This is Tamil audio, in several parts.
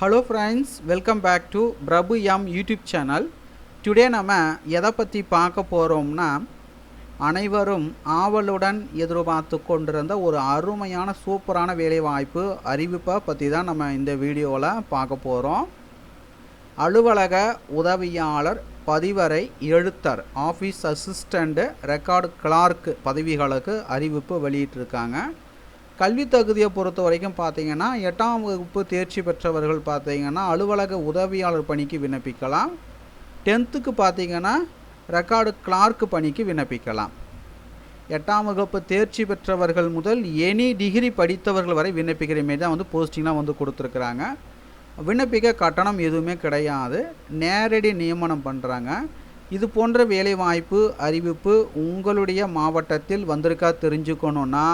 Hello friends welcome back to Prabhu M YouTube channel today நம்ம எதை பற்றி பார்க்க போகிறோம்னா அனைவரும் ஆவலுடன் எதிர்பார்த்து கொண்டிருந்த ஒரு அருமையான சூப்பரான வேலைவாய்ப்பு அறிவிப்பை பற்றி தான் நம்ம இந்த வீடியோவில் பார்க்க போகிறோம் அலுவலக உதவியாளர் பதிவரை எழுத்தர் ஆஃபீஸ் அசிஸ்டண்ட்டு ரெக்கார்டு கிளார்க் பதவிகளுக்கு அறிவிப்பு வெளியிட்டிருக்காங்க. கல்வி தகுதியை பொறுத்த வரைக்கும் பார்த்தீங்கன்னா எட்டாம் வகுப்பு தேர்ச்சி பெற்றவர்கள் பார்த்தீங்கன்னா அலுவலக உதவியாளர் பணிக்கு விண்ணப்பிக்கலாம். டென்த்துக்கு பார்த்தீங்கன்னா ரெக்கார்டு கிளார்க் பணிக்கு விண்ணப்பிக்கலாம். எட்டாம் வகுப்பு தேர்ச்சி பெற்றவர்கள் முதல் எனி டிகிரி படித்தவர்கள் வரை விண்ணப்பிக்கிற மாரி தான் வந்து போஸ்டிங்லாம் வந்து கொடுத்துருக்குறாங்க. விண்ணப்பிக்க கட்டணம் எதுவுமே கிடையாது. நேரடி நியமனம் பண்ணுறாங்க இது போன்ற வேலைவாய்ப்பு அறிவிப்பு உங்களுடைய மாவட்டத்தில் வந்திருக்கா தெரிஞ்சுக்கணுன்னா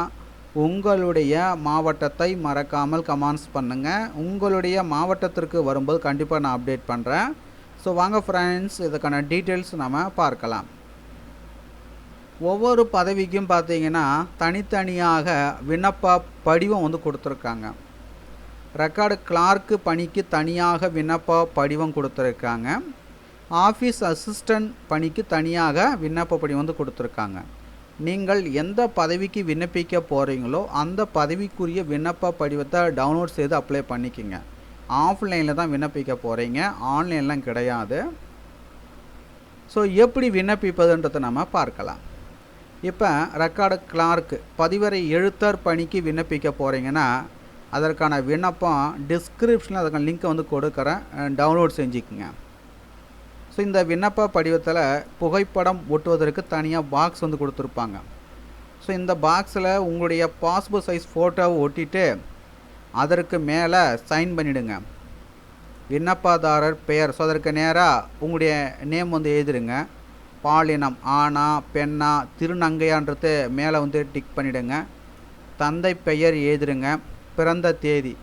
உங்களுடைய மாவட்டத்தை மறக்காமல் கமெண்ட்ஸ் பண்ணுங்கள் உங்களுடைய மாவட்டத்திற்கு வரும்போது கண்டிப்பாக நான் அப்டேட் பண்ணுறேன் ஸோ வாங்க ஃப்ரெண்ட்ஸ் இதுக்கான டீட்டெயில்ஸ் நம்ம பார்க்கலாம். ஒவ்வொரு பதவிக்கும் பார்த்தீங்கன்னா தனித்தனியாக விண்ணப்ப படிவம் வந்து கொடுத்துருக்காங்க. ரெக்கார்டு கிளார்க்கு பணிக்கு தனியாக விண்ணப்ப படிவம் கொடுத்துருக்காங்க. ஆஃபீஸ் அசிஸ்டண்ட் பணிக்கு தனியாக விண்ணப்ப படிவம் வந்து கொடுத்துருக்காங்க. நீங்கள் எந்த பதவிக்கு விண்ணப்பிக்க போகிறீங்களோ அந்த பதவிக்குரிய விண்ணப்ப படிவத்தை டவுன்லோட் செய்து அப்ளை பண்ணிக்கோங்க. ஆஃப்லைனில் தான் விண்ணப்பிக்க போகிறீங்க ஆன்லைன்லாம் கிடையாது. ஸோ எப்படி விண்ணப்பிப்பதுன்றதை நம்ம பார்க்கலாம். இப்போ ரெக்கார்டு கிளார்க் பதிவரை எழுத்தர் பணிக்கு விண்ணப்பிக்க போகிறீங்கன்னா அதற்கான விண்ணப்பம் டிஸ்கிரிப்ஷனில் அதுக்கான லிங்க்கை வந்து கொடுக்குறேன். டவுன்லோட் செஞ்சுக்குங்க. ஸோ இந்த விண்ணப்ப படிவத்தில் புகைப்படம் ஒட்டுவதற்கு தனியாக பாக்ஸ் வந்து கொடுத்துருப்பாங்க. ஸோ இந்த பாக்ஸில் உங்களுடைய பாஸ்போர்ட் சைஸ் ஃபோட்டோவை ஒட்டிட்டு அதற்கு மேலே சைன் பண்ணிவிடுங்க விண்ணப்பதாரர் பெயர். ஸோ அதற்கு நேராக உங்களுடைய நேம் வந்து எழுதிடுங்க பாலினம் ஆணா பெண்ணா திருநங்கையான்றது மேலே வந்து டிக் பண்ணிவிடுங்க தந்தை பெயர் எழுதிடுங்க பிறந்த தேதி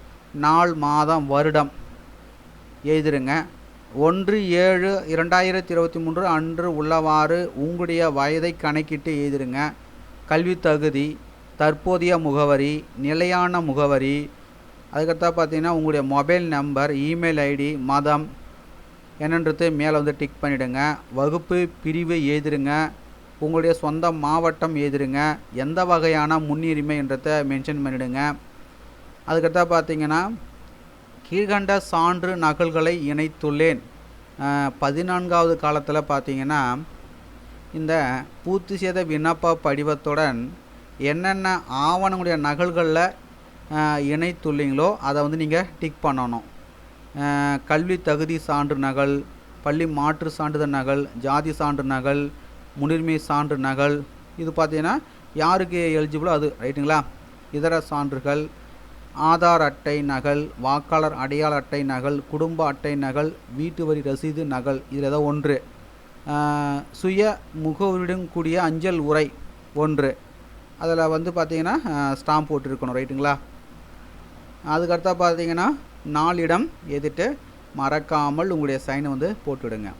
நாள் மாதம் வருடம் எழுதிடுங்க ஒன்று ஏழு இரண்டாயிரத்தி இருபத்தி மூன்று அன்று உள்ளவாறு உங்களுடைய வயதை கணக்கிட்டு எழுதிடுங்க கல்வி தகுதி தற்போதைய முகவரி நிலையான முகவரி அதுக்கடுத்தா பார்த்தீங்கன்னா உங்களுடைய மொபைல் நம்பர் இமெயில் ஐடி மதம் என்னன்றது மேலே வந்து டிக் பண்ணிவிடுங்க வகுப்பு பிரிவு எழுதிருங்க. உங்களுடைய சொந்த மாவட்டம் எழுதிருங்க. எந்த வகையான முன்னுரிமை என்றதை மென்ஷன் பண்ணிவிடுங்க அதுக்கடுத்தா பார்த்தீங்கன்னா கீழ்கண்ட சான்று நகல்களை இணைத்துள்ளேன். பதினான்காவது காலத்தில் பார்த்தீங்கன்னா இந்த பூர்த்தி செய்த விண்ணப்ப படிவத்துடன் என்னென்ன ஆவணங்களுடைய நகல்களில் இணைத்துள்ளீங்களோ அதை வந்து நீங்கள் டிக் பண்ணணும். கல்வி தகுதி சான்று நகல் பள்ளி மாற்று சான்றிதழ் நகல் ஜாதி சான்று நகல் முன்னுரிமை சான்று நகல் இது பார்த்தீங்கன்னா யாருக்கு எலிஜிபிளோ அது ரைட்டுங்களா இதர சான்றுகள் ஆதார் அட்டை நகல் வாக்காளர் அடையாள அட்டை நகல் குடும்ப அட்டை நகல் வீட்டு வரி ரசீது நகல் இதில் ஏதோ ஒன்று. சுய முகவரியுடன் கூடிய அஞ்சல் உரை ஒன்று. அதில் வந்து பார்த்திங்கன்னா ஸ்டாம்ப் போட்டிருக்கணும் ரைட்டுங்களா? அதுக்கடுத்தா பார்த்தீங்கன்னா நாளிடம் எதிர்த்து மறக்காமல் உங்களுடைய சைனை வந்து போட்டுவிடுங்க.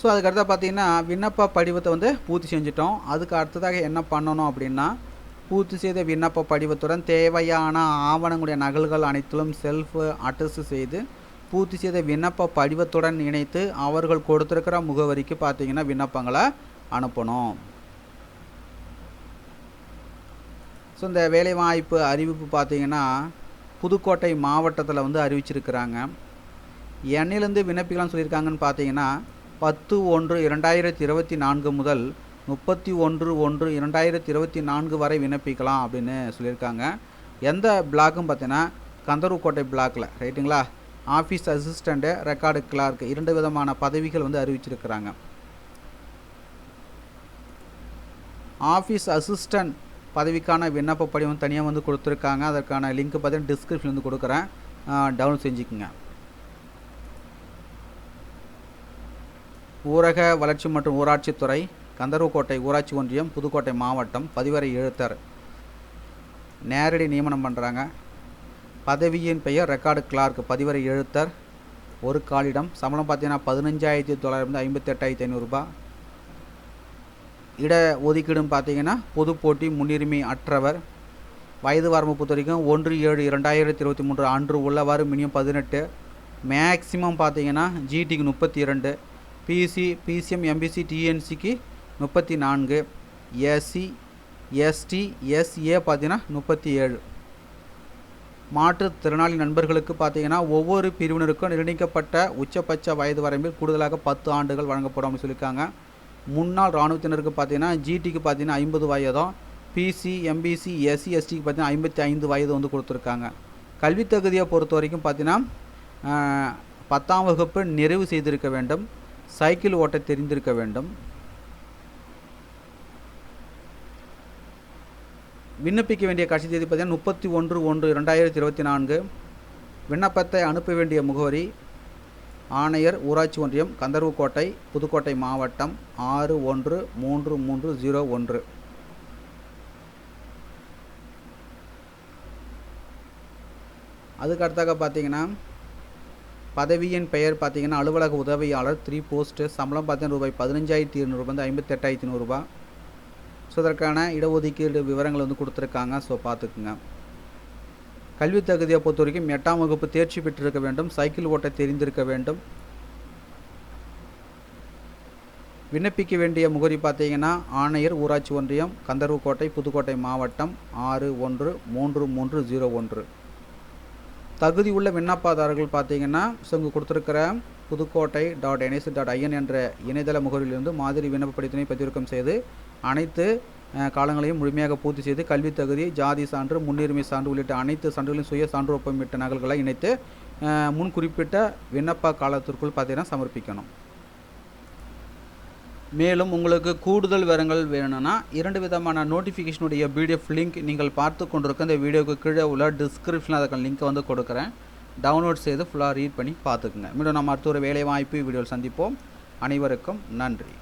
ஸோ அதுக்கடுத்தா பார்த்தீங்கன்னா விண்ணப்ப படிவத்தை வந்து பூர்த்தி செஞ்சிட்டோம். அதுக்கு அடுத்ததாக என்ன பண்ணணும் அப்படின்னா பூர்த்தி செய்த விண்ணப்ப படிவத்துடன் தேவையான ஆவணங்களுடைய நகல்கள் அனைத்திலும் செல்ஃப் அட்டஸ்ட் செய்து பூர்த்தி செய்த விண்ணப்ப படிவத்துடன் இணைத்து அவர்கள் கொடுத்துருக்கிற முகவரிக்கு பார்த்தீங்கன்னா விண்ணப்பங்களை அனுப்பணும். ஸோ இந்த வேலைவாய்ப்பு அறிவிப்பு பார்த்தீங்கன்னா புதுக்கோட்டை மாவட்டத்தில் வந்து அறிவிச்சிருக்கிறாங்க. என்னிலேருந்து விண்ணப்பிக்கலாம்னு சொல்லியிருக்காங்கன்னு பார்த்தீங்கன்னா பத்து ஒன்று இரண்டாயிரத்தி இருபத்தி நான்கு முதல் முப்பத்தி ஒன்று ஒன்று இரண்டாயிரத்தி இருபத்தி நான்கு வரை விண்ணப்பிக்கலாம் அப்படின்னு சொல்லியிருக்காங்க. எந்த பிளாக்கும் பார்த்தீங்கன்னா கந்தர்வக்கோட்டை பிளாக்கில் ரைட்டுங்களா? ஆஃபீஸ் அசிஸ்டண்ட்டு ரெக்கார்டு கிளார்க் இரண்டு விதமான பதவிகள் வந்து அறிவிச்சிருக்கிறாங்க. ஆஃபீஸ் அசிஸ்டண்ட் பதவிக்கான விண்ணப்ப படிவம் தனியாக வந்து கொடுத்துருக்காங்க. அதற்கான லிங்க் பார்த்தீங்கன்னா டிஸ்கிரிப்ஷன் வந்து கொடுக்குறேன். டவுன்லோட் செஞ்சுக்குங்க. ஊரக வளர்ச்சி மற்றும் ஊராட்சித்துறை கந்தர்வக்கோட்டை ஊராட்சி ஒன்றியம் புதுக்கோட்டை மாவட்டம் பதிவரை எழுத்தர் நேரடி நியமனம் பண்ணுறாங்க பதவியின் பெயர் ரெக்கார்டு கிளார்க் பதிவரை எழுத்தர் ஒரு காலிடம். சம்பளம் பார்த்தீங்கன்னா பதினஞ்சாயிரத்தி தொள்ளாயிரத்தி ஐம்பத்தெட்டாயிரத்தி ஐநூறுரூபா இட ஒதுக்கீடுன்னு பார்த்தீங்கன்னா பொது போட்டி முன்னுரிமை அற்றவர். வயது வரம்பு பொறுத்த வரைக்கும் ஒன்று ஏழு இரண்டாயிரத்தி இருபத்தி மூன்று அன்று உள்ளவாறு மினிமம் பதினெட்டு. மேக்ஸிமம் பார்த்தீங்கன்னா ஜிடிக்கு முப்பத்தி இரண்டு. பிசி பிசிஎம் எம்பிசி டிஎன்சிக்கு முப்பத்தி நான்கு எஸ்சி எஸ்டி எஸ்ஏ பார்த்தீங்கன்னா முப்பத்தி ஏழு. மாற்றுத்திறனாளி நண்பர்களுக்கு பார்த்தீங்கன்னா ஒவ்வொரு பிரிவினருக்கும் நிர்ணயிக்கப்பட்ட உச்சபட்ச வயது வரம்பில் கூடுதலாக பத்து ஆண்டுகள் வழங்கப்படும் அப்படின்னு சொல்லியிருக்காங்க. முன்னாள் இராணுவத்தினருக்கு பார்த்தீங்கன்னா ஜிடிக்கு பார்த்தீங்கன்னா ஐம்பது வயதும் பிசி எம்பிசி எஸ்சி எஸ்டிக்கு பார்த்தீங்கன்னா ஐம்பத்தி ஐந்து வயது வந்து கொடுத்துருக்காங்க. கல்வித் தகுதியை பொறுத்த வரைக்கும் பார்த்தீங்கன்னா பத்தாம் வகுப்பு நிறைவு செய்திருக்க வேண்டும். சைக்கிள் ஓட்ட தெரிந்திருக்க வேண்டும். விண்ணப்பிக்க வேண்டிய கடைசி தேதி பார்த்தீங்கன்னா முப்பத்தி ஒன்று ஒன்று ரெண்டாயிரத்தி இருபத்தி நான்கு. விண்ணப்பத்தை அனுப்ப வேண்டிய முகவரி ஆணையர் ஊராட்சி ஒன்றியம் கந்தர்வக்கோட்டை புதுக்கோட்டை மாவட்டம் ஆறு ஒன்று மூன்று மூன்று ஜீரோ ஒன்று. அதுக்கு அடுத்தாக பார்த்தீங்கன்னா பதவியின் பெயர் பார்த்தீங்கன்னா அலுவலக உதவியாளர் த்ரீ போஸ்ட்டு சம்பளம் பார்த்தீங்கன்னா ரூபாய் பதினஞ்சாயிரத்தி இருநூறுபா ஐம்பத்தெட்டாயிரத்தி நூறுரூபா ஸோ அதற்கான இடஒதுக்கீடு விவரங்கள் வந்து கொடுத்துருக்காங்க. ஸோ பார்த்துக்குங்க. கல்வி தகுதியை பொறுத்த வரைக்கும் எட்டாம் வகுப்பு தேர்ச்சி பெற்றிருக்க வேண்டும். சைக்கிள் ஓட்ட தெரிந்திருக்க வேண்டும். விண்ணப்பிக்க வேண்டிய முகவரி பார்த்தீங்கன்னா ஆணையர் ஊராட்சி ஒன்றியம் கந்தர்வக்கோட்டை புதுக்கோட்டை மாவட்டம் ஆறு ஒன்று மூன்று மூன்று ஜீரோ ஒன்று. தகுதி உள்ள விண்ணப்பதாரர்கள் பார்த்தீங்கன்னா ஸோ இங்கே கொடுத்துருக்கிற Pudukkottai dot NIC dot IN என்ற இணையதள முகவரியிலிருந்து மாதிரி விண்ணப்ப படித்தினை பதிவிறக்கம் செய்து அனைத்து காலங்களையும் முழுமையாக பூர்த்தி செய்து கல்வி தகுதி ஜாதி சான்று முன்னுரிமை சான்று உள்ளிட்ட அனைத்து சான்றுகளையும் சுய சான்று ஒப்பமிட்ட நகல்களை இணைத்து முன் குறிப்பிட்ட விண்ணப்ப காலத்திற்குள் பார்த்தீங்கன்னா சமர்ப்பிக்கணும். மேலும் உங்களுக்கு கூடுதல் விவரங்கள் வேணும்னா இரண்டு விதமான நோட்டிஃபிகேஷனுடைய பிடிஎஃப் லிங்க் நீங்கள் பார்த்து கொண்டிருக்க இந்த வீடியோக்கு கீழே உள்ள டிஸ்கிரிப்ஷனில் அதுக்கான லிங்க்கை வந்து கொடுக்குறேன். டவுன்லோட் செய்து ஃபுல்லாக ரீட் பண்ணி பார்த்துக்குங்க. மீண்டும் நம்ம அடுத்த ஒரு வேலை வாய்ப்பு வீடியோவில் சந்திப்போம். அனைவருக்கும் நன்றி.